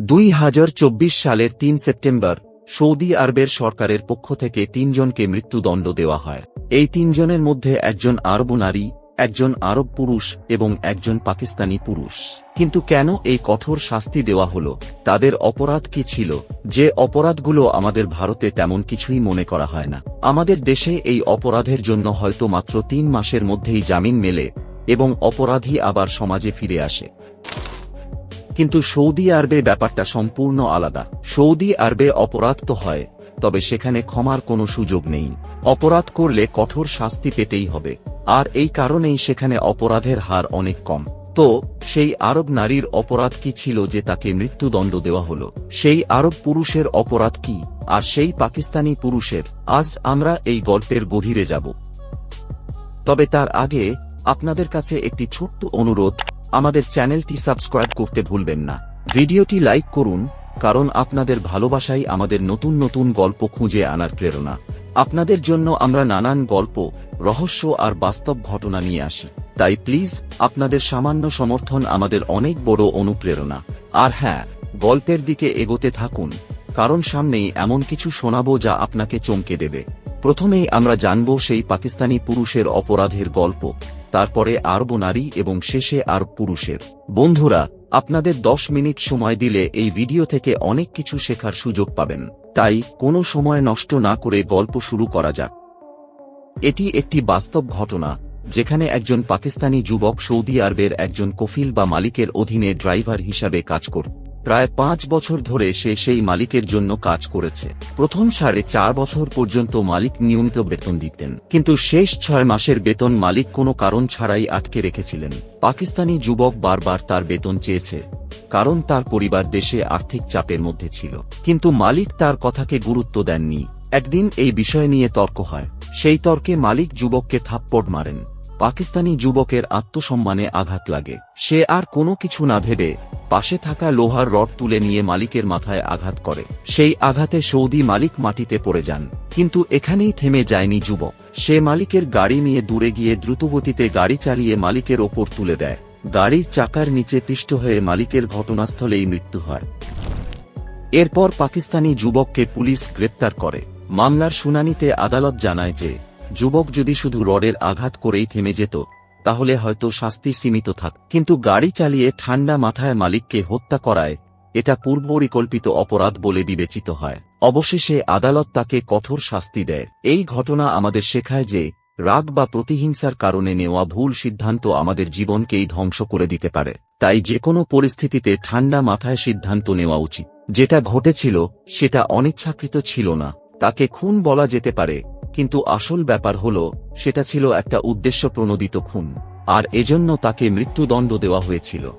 দুই হাজার চব্বিশ সালের তিন সেপ্টেম্বর, সৌদি আরবের সরকারের পক্ষ থেকে তিনজনকে মৃত্যুদণ্ড দেওয়া হয়। এই তিনজনের মধ্যে একজন আরব নারী, একজন আরব পুরুষ এবং একজন পাকিস্তানি পুরুষ। কিন্তু কেন এই কঠোর শাস্তি দেওয়া হলো? তাদের অপরাধ কি ছিল? যে অপরাধগুলো আমাদের ভারতে তেমন কিছুই মনে করা হয় না। আমাদের দেশে এই অপরাধের জন্য হয়তো মাত্র তিন মাসের মধ্যেই জামিন মেলে এবং অপরাধী আবার সমাজে ফিরে আসে। কিন্তু সৌদি আরবে ব্যাপারটা সম্পূর্ণ আলাদা। সৌদি আরবে অপরাধ তো হয়, তবে সেখানে ক্ষমার কোনো সুযোগ নেই। অপরাধ করলে কঠোর শাস্তি পেতেই হবে, আর এই কারণেই সেখানে অপরাধের হার অনেক কম। তো, সেই আরব নারীর অপরাধ কি ছিল যে তাকে মৃত্যুদণ্ড দেওয়া হলো? সেই আরব পুরুষের অপরাধ কি, আর সেই পাকিস্তানি পুরুষের? আজ আমরা এই গল্পের গভীরে যাব। তবে তার আগে, আপনাদের কাছে একটি ছোট্ট অনুরোধ। আমাদের চ্যানেলটি সাবস্ক্রাইব করতে ভুলবেন না। ভিডিওটি লাইক করুন, কারণ আপনাদের ভালোবাসাই আমাদের নতুন নতুন গল্প খুঁজে আনার প্রেরণা। আপনাদের জন্য আমরা নানান গল্প, রহস্য আর বাস্তব ঘটনা নিয়ে আসি। তাই প্লিজ, আপনাদের সামান্য সমর্থন আমাদের অনেক বড় অনুপ্রেরণা। আর হ্যাঁ গল্পের দিকে এগোতে থাকুন, কারণ সামনেই এমন কিছু শোনাবো যা আপনাকে চমকে দেবে। প্রথমেই আমরা জানব সেই পাকিস্তানি পুরুষের অপরাধের গল্প। তারপরে আরব নারী এবং শেষে আরব পুরুষের। বন্ধুরা, আপনাদের দশ মিনিট সময় দিলে এই ভিডিও থেকে অনেক কিছু শেখার সুযোগ পাবেন। তাই কোনো সময় নষ্ট না করে গল্প শুরু করা যাক। এটি একটি বাস্তব ঘটনা, যেখানে একজন পাকিস্তানি যুবক সৌদি আরবের একজন কফিল বা মালিকের অধীনে ড্রাইভার হিসাবে কাজ করত প্রায় পাঁচ বছর ধরে সে সেই মালিকের জন্য কাজ করেছে। প্রথম সাড়ে চার বছর পর্যন্ত মালিক নিয়মিত বেতন দিতেন। কিন্তু শেষ ছয় মাসের বেতন মালিক কোনো কারণ ছাড়াই আটকে রেখেছিলেন। পাকিস্তানি যুবক বারবার তার বেতন চেয়েছে, কারণ তার পরিবার দেশে আর্থিক চাপের মধ্যে ছিল। কিন্তু মালিক তার কথাকে গুরুত্ব দেননি। একদিন এই বিষয় নিয়ে তর্ক হয়। সেই তর্কে মালিক যুবককে থাপ্পড় মারেন। পাকিস্তানি যুবকের আত্মসম্মানে আঘাত লাগে। সে আর কোনো কিছু না ভেবে পাশে থাকা লোহার রড তুলে নিয়ে মালিকের মাথায় আঘাত করে। সেই আঘাতে সৌদি মালিক মাটিতে পড়ে যান। কিন্তু এখানেই থেমে যায়নি যুবক। সে মালিকের গাড়ি নিয়ে দূরে গিয়ে দ্রুতগতিতে গাড়ি চালিয়ে মালিকের ওপর তুলে দেয়। গাড়ির চাকার নিচে পিষ্ট হয়ে মালিকের ঘটনাস্থলেই মৃত্যু হয়। এরপর পাকিস্তানি যুবককে পুলিশ গ্রেপ্তার করে। মামলার শুনানিতে আদালত জানায় যে, যুবক যদি শুধু রডের আঘাত করেই থেমে যেত তাহলে হয়তো শাস্তি সীমিত থাক। কিন্তু গাড়ি চালিয়ে ঠান্ডা মাথায় মালিককে হত্যা করায়, এটা পূর্বপরিকল্পিত অপরাধ বলে বিবেচিত হয়। অবশেষে আদালত তাকে কঠোর শাস্তি দেয়। এই ঘটনা আমাদের শেখায় যে, রাগ বা প্রতিহিংসার কারণে নেওয়া ভুল সিদ্ধান্ত আমাদের জীবনকেই ধ্বংস করে দিতে পারে। তাই যে কোনো পরিস্থিতিতে ঠান্ডা মাথায় সিদ্ধান্ত নেওয়া উচিত। যেটা ঘটেছিল, সেটা অনিচ্ছাকৃত ছিল না। তাকে খুন বলা যেতে পারে কিন্তু আসল ব্যাপার হল, সেটা ছিল একটা উদ্দেশ্য প্রণোদিত খুন, আর এজন্য তাকে মৃত্যুদণ্ড দেওয়া হয়েছিল।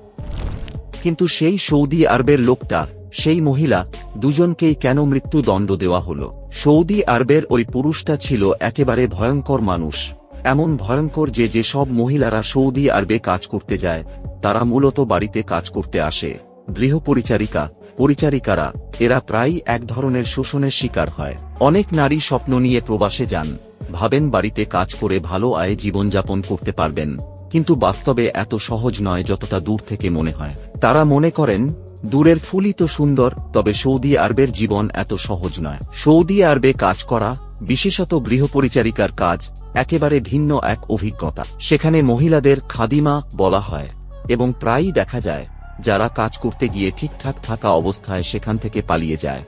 কিন্তু সেই সৌদি আরবের লোকটা, সেই মহিলা, দুজনকেই কেন মৃত্যুদণ্ড দেওয়া হলো? সৌদি আরবের ওই পুরুষটা ছিল একেবারে ভয়ঙ্কর মানুষ। এমন ভয়ঙ্কর যে যেসব মহিলারা সৌদি আরবে কাজ করতে যায়, তারা মূলত বাড়িতে কাজ করতে আসে। গৃহপরিচারিকা, পরিচারিকারা, এরা প্রায়ই এক ধরনের শোষণের শিকার হয়। অনেক নারী স্বপ্ন নিয়ে প্রবাসে যান। ভাবেন বাড়িতে কাজ করে ভালো আয়ে জীবনযাপন করতে পারবেন। কিন্তু বাস্তবে এত সহজ নয় যতটা দূর থেকে মনে হয়। তারা মনে করেন, দূরের ফুলই তো সুন্দর, তবে সৌদি আরবের জীবন এত সহজ নয়। সৌদি আরবে কাজ করা, বিশেষত গৃহপরিচারিকার কাজ, একেবারে ভিন্ন এক অভিজ্ঞতা। সেখানে মহিলাদের খাদিমা বলা হয়, এবং প্রায়ই দেখা যায়, যারা কাজ করতে গিয়ে ঠিকঠাক থাকা অবস্থায় সেখান থেকে পালিয়ে যায়।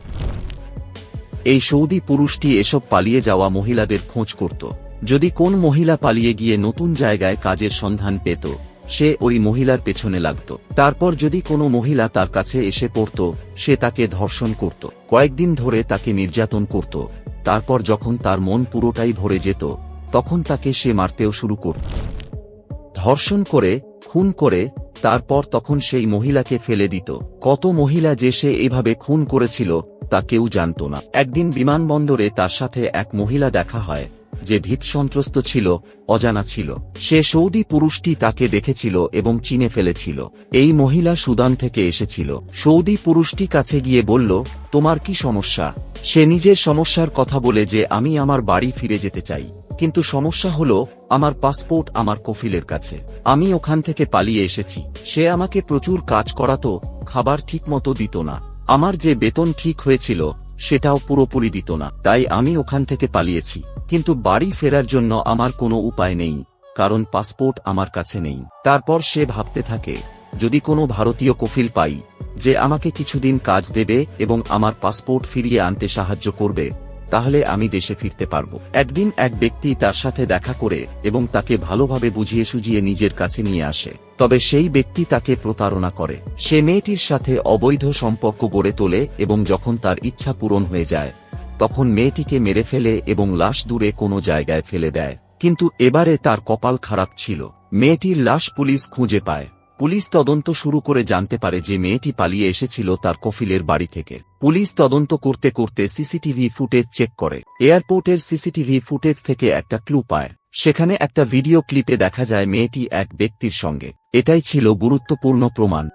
এই সৌদি পুরুষটি এসব পালিয়ে যাওয়া মহিলাদের খোঁজ করত। যদি কোন মহিলা পালিয়ে গিয়ে নতুন জায়গায় কাজের সন্ধান পেত, সে ওই মহিলার পেছনে লাগত। তারপর যদি কোনো মহিলা তার কাছে এসে পড়ত, সে তাকে ধর্ষণ করত। কয়েকদিন ধরে তাকে নির্যাতন করত। তারপর যখন তার মন পুরোটাই ভরে যেত, তখন তাকে সে মারতেও শুরু করত। ধর্ষণ করে, খুন করে, তারপর তখন সেই মহিলাকে ফেলে দিত। কত মহিলা যে সে এভাবে খুন করেছিল তা কেউ জানত না। একদিন বিমানবন্দরে তার সাথে এক মহিলা দেখা হয়, যে ভীত সন্ত্রস্ত ছিল, অজানা ছিল। সে সৌদি পুরুষটি তাকে দেখেছিল এবং চিনে ফেলেছিল। এই মহিলা সুদান থেকে এসেছিল। সৌদি পুরুষটি কাছে গিয়ে বলল, তোমার কি সমস্যা? সে নিজের সমস্যার কথা বলে যে, আমি আমার বাড়ি ফিরে যেতে চাই। কিন্তু সমস্যা হলো, আমার পাসপোর্ট আমার কফিলের কাছে। আমি ওখান থেকে পালিয়ে এসেছি। সে আমাকে প্রচুর কাজ করাতো, খাবার ঠিকমতো দিত না। আমার যে বেতন ঠিক হয়েছিল, সেটাও পুরোপুরি দিত না। তাই আমি ওখান থেকে পালিয়েছি। কিন্তু বাড়ি ফেরার জন্য আমার কোনো উপায় নেই, কারণ পাসপোর্ট আমার কাছে নেই। তারপর সে ভাবতে থাকে, যদি কোনো ভারতীয় কফিল পাই, যে আমাকে কিছুদিন কাজ দেবে এবং আমার পাসপোর্ট ফিরিয়ে আনতে সাহায্য করবে তাহলে আমি দেশে ফিরতে পারব। একদিন এক ব্যক্তি তার সাথে দেখা করে এবং তাকে ভালোভাবে বুঝিয়ে সুঝিয়ে নিজের কাছে নিয়ে আসে। তবে সেই ব্যক্তি তাকে প্রতারণা করে। সে মেয়েটির সাথে অবৈধ সম্পর্ক গড়ে তোলে এবং যখন তার ইচ্ছা পূরণ হয়ে যায়, তখন মেয়েটিকে মেরে ফেলে এবং লাশ দূরে কোনো জায়গায় ফেলে দেয়। কিন্তু এবারে তার কপাল খারাপ ছিল। মেয়েটির লাশ পুলিশ খুঁজে পায়। পুলিশ তদন্ত শুরু করে জানতে পারে যে মেয়েটি পালিয়ে এসেছিল তার কফিলের বাড়ি থেকে। পুলিশ তদন্ত করতে করতে সিসিটিভি ফুটেজ চেক করে। এয়ারপোর্টের সিসিটিভি ফুটেজ থেকে একটা ক্লু পায়। সেখানে একটা ভিডিও ক্লিপে দেখা যায় মেয়েটি এক ব্যক্তির সঙ্গে। এটাই ছিল গুরুত্বপূর্ণ প্রমাণ।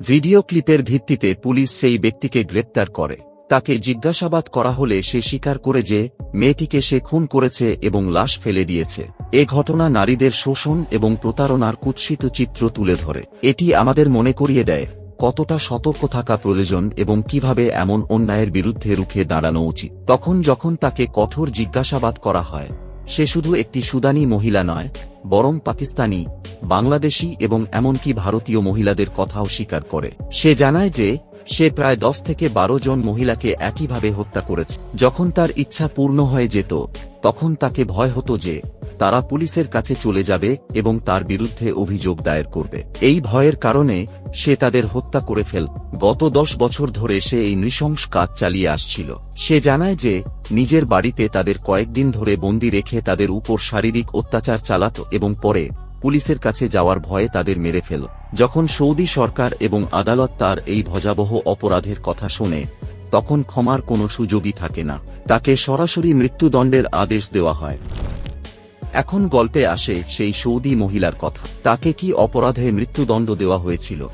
ভিডিও ক্লিপের ভিত্তিতে পুলিশ সেই ব্যক্তিকে গ্রেপ্তার করে। তাকে জিজ্ঞাসাবাদ করা হলে সে স্বীকার করে যে, মেয়েটিকে সে খুন করেছে এবং লাশ ফেলে দিয়েছে। এ ঘটনা নারীদের শোষণ এবং প্রতারণার কুৎসিত চিত্র তুলে ধরে। এটি আমাদের মনে করিয়ে দেয় কতটা সতর্ক থাকা প্রয়োজন এবং কীভাবে এমন অন্যায়ের বিরুদ্ধে রুখে দাঁড়ানো উচিত। তখন যখন তাকে কঠোর জিজ্ঞাসাবাদ করা হয়, সে শুধু একটি সুদানি মহিলা নয়, বরং পাকিস্তানি, বাংলাদেশি এবং এমনকি ভারতীয় মহিলাদের কথাও স্বীকার করে। সে জানায় যে সে প্রায় দশ থেকে বারো জন মহিলাকে একইভাবে হত্যা করেছে। যখন তার ইচ্ছা পূর্ণ হয়ে যেত, তখন তাকে ভয় হতো যে, তারা পুলিশের কাছে চলে যাবে এবং তার বিরুদ্ধে অভিযোগ দায়ের করবে। এই ভয়ের কারণে সে তাদের হত্যা করে ফেল। গত দশ বছর ধরে সে এই নৃশংস কাজ চালিয়ে আসছিল। সে জানায় যে, নিজের বাড়িতে তাদের কয়েকদিন ধরে বন্দি রেখে তাদের উপর শারীরিক অত্যাচার চালাত এবং পরে পুলিশের কাছে যাওয়ার ভয়ে তাদের মেরে ফেল। যখন সৌদি সরকার এবং আদালত তার এই ভজাবহ অপরাধের কথা শোনে, তখন ক্ষমার কোনো সুযোগই থাকে না। তাকে সরাসরি মৃত্যুদণ্ডের আদেশ দেওয়া হয়। এখন গল্পে আসে সেই সৌদি মহিলার কথা। তাকে কি অপরাধে মৃত্যুদণ্ড দেওয়া হয়েছিল?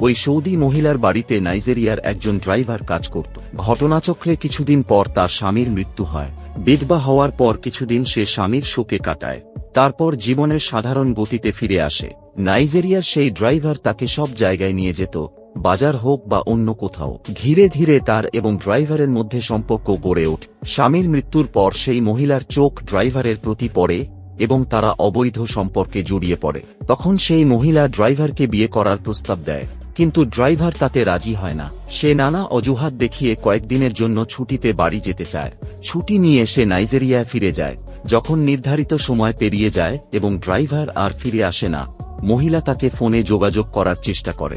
ওই সৌদি মহিলার বাড়িতে নাইজেরিয়ার একজন ড্রাইভার কাজ করত। ঘটনাচক্রে কিছুদিন পর তার স্বামীর মৃত্যু হয়। বিধবা হওয়ার পর কিছুদিন সে স্বামীর শোকে কাটায়। তারপর জীবনের সাধারণ গতিতে ফিরে আসে। নাইজেরিয়ার সেই ড্রাইভার তাকে সব জায়গায় নিয়ে যেত, বাজার হোক বা অন্য কোথাও। ধীরে ধীরে তার এবং ড্রাইভারের মধ্যে সম্পর্ক গড়ে ওঠে। স্বামীর মৃত্যুর পর সেই মহিলার চোখ ড্রাইভারের প্রতি পড়ে এবং তারা অবৈধ সম্পর্কে জড়িয়ে পড়ে। তখন সেই মহিলা ড্রাইভারকে বিয়ে করার প্রস্তাব দেয়, কিন্তু ড্রাইভার তাতে রাজি হয় না। সে নানা অজুহাত দেখিয়ে কয়েকদিনের জন্য ছুটিতে বাড়ি যেতে চায়। ছুটি নিয়ে সে নাইজেরিয়ায় ফিরে যায়। যখন নির্ধারিত সময় পেরিয়ে যায় এবং ড্রাইভার আর ফিরে আসে না, মহিলা তাকে ফোনে যোগাযোগ করার চেষ্টা করে।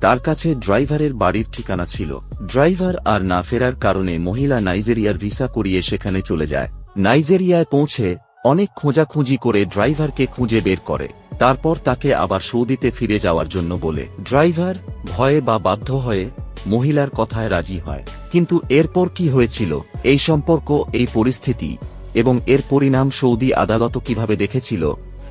তার কাছে ড্রাইভারের বাড়ির ঠিকানা ছিল। ড্রাইভার আর না ফেরার কারণে মহিলা নাইজেরিয়ার ভিসা করিয়ে সেখানে চলে যায়। নাইজেরিয়ায় পৌঁছে অনেক খোঁজাখুঁজি করে ড্রাইভারকে খুঁজে বের করে। তারপর তাকে আবার সৌদিতে ফিরে যাওয়ার জন্য বলে। ড্রাইভার ভয়ে বা বাধ্য হয়ে মহিলার কথায় রাজি হয়। কিন্তু এরপর কি হয়েছিল? এই সম্পর্ক, এই পরিস্থিতি এবং এর পরিণাম সৌদি আদালত কীভাবে দেখেছিল,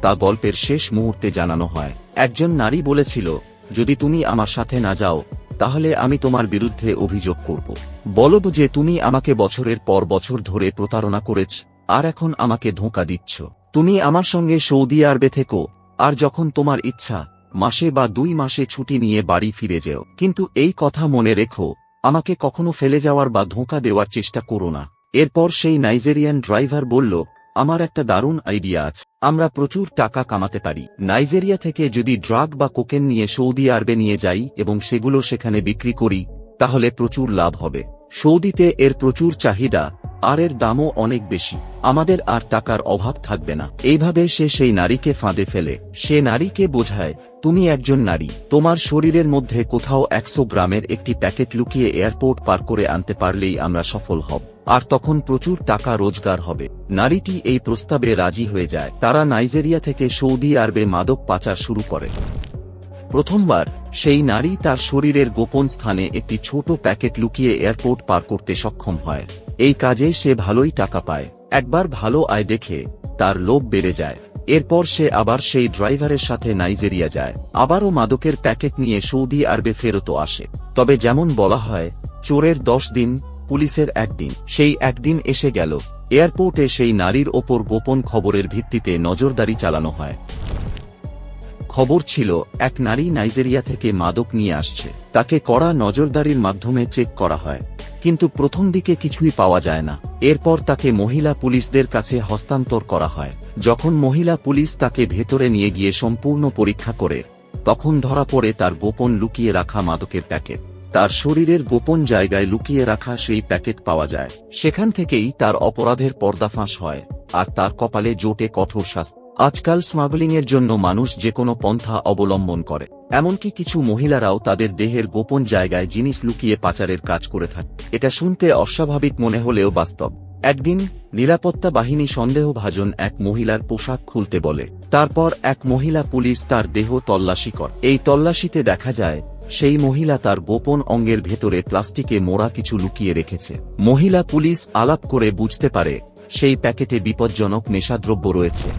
তা গল্পের শেষ মুহূর্তে জানানো হয়। একজন নারী বলেছিল, যদি তুমি আমার সাথে না যাও, তাহলে আমি তোমার বিরুদ্ধে অভিযোগ করব। বলব যে তুমি আমাকে বছরের পর বছর ধরে প্রতারণা করেছ, আর এখন আমাকে ধোঁকা দিচ্ছ। তুমি আমার সঙ্গে সৌদি আরবে থেকো, আর যখন তোমার ইচ্ছা, মাসে বা দুই মাসে ছুটি নিয়ে বাড়ি ফিরে যেও। কিন্তু এই কথা মনে রেখো, আমাকে কখনো ফেলে যাওয়ার বা ধোঁকা দেওয়ার চেষ্টা করো না। এরপর সেই নাইজেরিয়ান ড্রাইভার বলল, আমার একটা দারুণ আইডিয়া আছে। আমরা প্রচুর টাকা কামাতে পারি। নাইজেরিয়া থেকে যদি ড্রাগ বা কোকেন নিয়ে সৌদি আরবে নিয়ে যাই এবং সেগুলো সেখানে বিক্রি করি, তাহলে প্রচুর লাভ হবে। সৌদিতে এর প্রচুর চাহিদা। আর এর দামও অনেক বেশি। আমাদের আর টাকার অভাব থাকবে না। এইভাবে সে সেই নারীকে ফাঁদে ফেলে। সে নারীকে বোঝায়, তুমি একজন নারী। তোমার শরীরের মধ্যে কোথাও একশো গ্রামের একটি প্যাকেট লুকিয়ে এয়ারপোর্ট পার করে আনতে পারলেই আমরা সফল হব। আর তখন প্রচুর টাকা রোজগার হবে। নারীটি এই প্রস্তাবে রাজি হয়ে যায়। তারা নাইজেরিয়া থেকে সৌদি আরবে মাদক পাচার শুরু করে। প্রথমবার, সেই নারী তার শরীরের গোপন স্থানে একটি ছোট প্যাকেট লুকিয়ে এয়ারপোর্ট পার করতে সক্ষম হয়। এই কাজে সে ভালোই টাকা পায়। একবার ভালো আয় দেখে তার লোভ বেড়ে যায়। এরপর সে আবার সেই ড্রাইভারের সাথে নাইজেরিয়া যায়। আবারও মাদকের প্যাকেট নিয়ে সৌদি আরবে ফেরত আসে। তবে যেমন বলা হয়, চোরের দশ দিন, পুলিশের একদিন। সেই একদিন এসে গেল। এয়ারপোর্টে সেই নারীর ওপর গোপন খবরের ভিত্তিতে নজরদারি চালানো হয়। খবর ছিল, এক নারী নাইজেরিয়া থেকে মাদক নিয়ে আসছে। তাকে কড়া নজরদারির মাধ্যমে চেক করা হয়। কিন্তু প্রথম দিকে কিছুই পাওয়া যায় না। এরপর তাকে মহিলা পুলিশদের কাছে হস্তান্তর করা হয়। যখন মহিলা পুলিশ তাকে ভেতরে নিয়ে গিয়ে সম্পূর্ণ পরীক্ষা করে, তখন ধরা পড়ে তার গোপন লুকিয়ে রাখা মাদকের প্যাকেট। তার শরীরের গোপন জায়গায় লুকিয়ে রাখা সেই প্যাকেট পাওয়া যায়। সেখান থেকেই তার অপরাধের পর্দাফাঁস হয়, আর তার কপালে জোটে কঠোর শাস্তি। আজকাল স্মাগলিংয়ের জন্য মানুষ যে কোনো পন্থা অবলম্বন করে, এমনকি কিছু মহিলারাও তাদের দেহের গোপন জায়গায় জিনিস লুকিয়ে পাচারের কাজ করে থাকে। এটা শুনতে অস্বাভাবিক মনে হলেও বাস্তব। একদিন নিরাপত্তা বাহিনী সন্দেহভাজন এক মহিলার পোশাক খুলতে বলে, তারপর এক মহিলা পুলিশ তার দেহ তল্লাশি কর। এই তল্লাশিতে দেখা যায়, সেই মহিলা তার গোপন অঙ্গের ভেতরে প্লাস্টিকে মোড়া কিছু লুকিয়ে রেখেছে। মহিলা পুলিশ আলাপ করে বুঝতে পারে, সেই প্যাকেটে বিপজ্জনক নেশাদ্রব্য রয়েছে।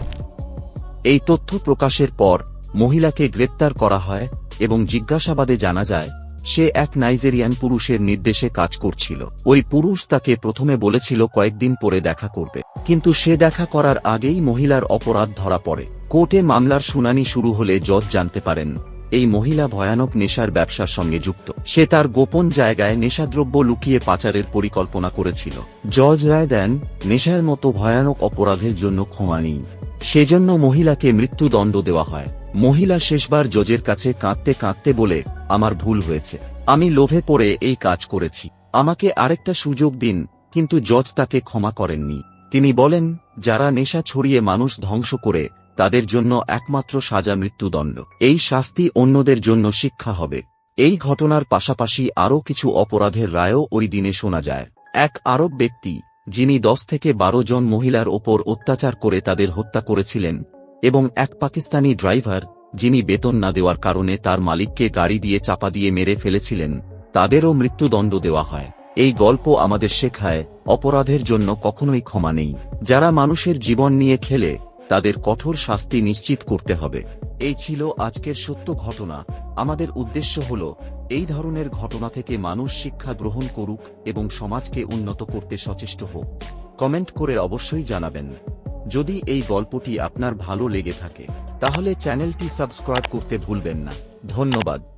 এই তথ্য প্রকাশের পর, মহিলাকে গ্রেপ্তার করা হয় এবং জিজ্ঞাসাবাদে জানা যায়, সে এক নাইজেরিয়ান পুরুষের নির্দেশে কাজ করছিল। ওই পুরুষ তাকে প্রথমে বলেছিল কয়েকদিন পরে দেখা করবে। কিন্তু সে দেখা করার আগেই মহিলার অপরাধ ধরা পড়ে। কোর্টে মামলার শুনানি শুরু হলে জজ জানতে পারেন, এই মহিলা ভয়ানক নেশার ব্যবসার সঙ্গে যুক্ত। সে তার গোপন জায়গায় নেশাদ্রব্য লুকিয়ে পাচারের পরিকল্পনা করেছিল। জজ রায় দেন, নেশার মতো ভয়ানক অপরাধের জন্য ক্ষমা নেই সেজন্য মহিলাকে মৃত্যুদণ্ড দেওয়া হয়। মহিলা শেষবার জজের কাছে কাঁদতে কাঁদতে বলে, আমার ভুল হয়েছে। আমি লোভে পড়ে এই কাজ করেছি। আমাকে আরেকটা সুযোগ দিন। কিন্তু জজ তাকে ক্ষমা করেননি। তিনি বলেন, যারা নেশা ছড়িয়ে মানুষ ধ্বংস করে, তাদের জন্য একমাত্র সাজা মৃত্যুদণ্ড। এই শাস্তি অন্যদের জন্য শিক্ষা হবে। এই ঘটনার পাশাপাশি আরও কিছু অপরাধের রায়ও ওই দিনে শোনা যায়। এক আরব ব্যক্তি যিনি দশ থেকে বারো জন মহিলার ওপর অত্যাচার করে তাদের হত্যা করেছিলেন, এবং এক পাকিস্তানি ড্রাইভার, যিনি বেতন না দেওয়ার কারণে তার মালিককে গাড়ি দিয়ে চাপা দিয়ে মেরে ফেলেছিলেন, তাদেরও মৃত্যুদণ্ড দেওয়া হয়। এই গল্প আমাদের শেখায়, অপরাধের জন্য কখনোই ক্ষমা নেই। যারা মানুষের জীবন নিয়ে খেলে, তাদের কঠোর শাস্তি নিশ্চিত করতে হবে। এই ছিল আজকের সত্য ঘটনা। আমাদের উদ্দেশ্য হল এই ধরনের ঘটনা থেকে মানুষ শিক্ষা গ্রহণ করুক এবং সমাজকে উন্নত করতে সচেষ্ট হোক। কমেন্ট করে অবশ্যই জানাবেন। যদি এই গল্পটি আপনার ভালো লেগে থাকে, তাহলে চ্যানেলটি সাবস্ক্রাইব করতে ভুলবেন না। ধন্যবাদ।